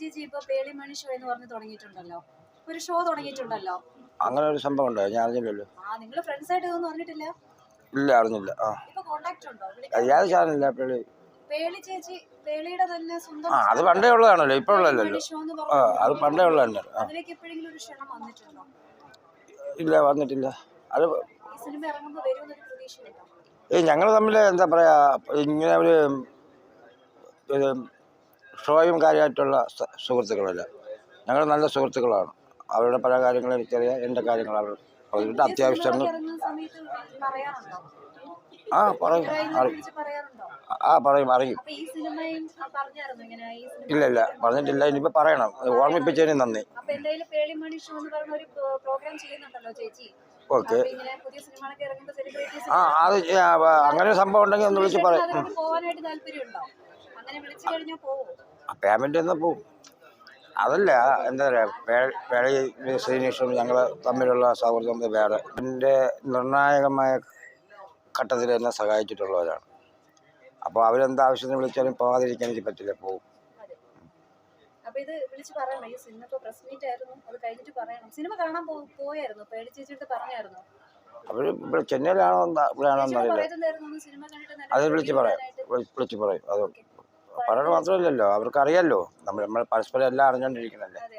ചേച്ചി ഇപ്പൊ പേളിമണി ഷോ എന്ന് പറഞ്ഞ് തുടങ്ങിയിട്ടുണ്ടല്ലോ. ഒരു ഷോ തുടങ്ങിയിട്ടുണ്ടല്ലോ. അങ്ങനെ ഒരു സംഭവം ഉണ്ടോ? ഞാൻ അറിഞ്ഞില്ലല്ലോ. ആ നിങ്ങൾ ഫ്രണ്ട്സ് ആയിട്ട് ഇതൊന്നും പറഞ്ഞിട്ടില്ല ഇല്ല അറിഞ്ഞില്ല. ആ. ഇപ്പൊ കോണ്ടാക്ട് ഉണ്ടോ? ഏത് ചാനലില്ല പേളി. പേളി ചേച്ചി പേളിയുടെ തന്നെ സ്വന്തം ആ അത് പണ്ടേ ഉള്ളതാണല്ലോ ഇപ്പോൾ ഉള്ളതല്ലോ ഷോ എന്ന് ആ പറഞ്ഞു അത് പണ്ടേ ഉള്ളത് ആ. അതിലേക്ക് എപ്പോഴെങ്കിലും ഒരു ക്ഷണം വന്നിട്ടുണ്ടോ? ഇല്ല വന്നിട്ടില്ല. അത് ഈ സിനിമ ഇറങ്ങുമ്പോൾ വരുമെന്നൊരു പ്രതീക്ഷയുണ്ടോ? ഈ ഞങ്ങൾ തമ്മിൽ എന്താ പറയാ ഇങ്ങനെ ഒരു ഒരു ഷോയും കാര്യമായിട്ടുള്ള സുഹൃത്തുക്കളല്ല. ഞങ്ങൾ നല്ല സുഹൃത്തുക്കളാണ്. അവരുടെ പല കാര്യങ്ങളും എനിക്കറിയാം എന്റെ കാര്യങ്ങൾ അവർ പറഞ്ഞിട്ട് അത്യാവശ്യം ആ പറയും. ആ പറയും അറിയും. ഇല്ല ഇല്ല. പറഞ്ഞിട്ടില്ല. ഇനിയിപ്പോൾ പറയണം. ഓർമ്മിപ്പിച്ചതിന് നന്ദി. ഓക്കെ. ആ അത് അങ്ങനെ ഒരു സംഭവം ഉണ്ടെങ്കിൽ ഒന്ന് വിളിച്ച് പറയും പേയ്മെന്റ് എന്ന് പോവും. അതല്ല എന്താ പറയുക പേഴി ശ്രീനിഷും ഞങ്ങൾ തമ്മിലുള്ള സൗഹൃദം വേറെ. എന്റെ നിർണായകമായ ഘട്ടത്തിൽ എന്നെ സഹായിച്ചിട്ടുള്ളവരാണ്. അപ്പോൾ അവരെന്ത് ആവശ്യത്തിന് വിളിച്ചാലും പോകാതിരിക്കാൻ എനിക്ക് പറ്റില്ല പോവും. അവർ ഇത് വിളിച്ച് പറയണം. ഈ സിനിമ ഇപ്പൊ പ്രസ് മീറ്റ് ആയിരുന്നു അത് കഴിഞ്ഞിട്ട് പറയണം. സിനിമ കാണാൻ പോയായിരുന്നു പേടി ചേച്ചിയുടെ പറഞ്ഞായിരുന്നു. അവർ ഇവിടെ ചെന്നൈയിലാണോ ഇവിടെയാണോ എന്നറിയില്ല. അത് വിളിച്ച് പറയാം. പറയും വിളിച്ച് പറയും. അത് പറയണത് മാത്രമല്ലല്ലോ അവർക്കറിയാലോ. നമ്മൾ നമ്മൾ പരസ്പരം എല്ലാം അതെ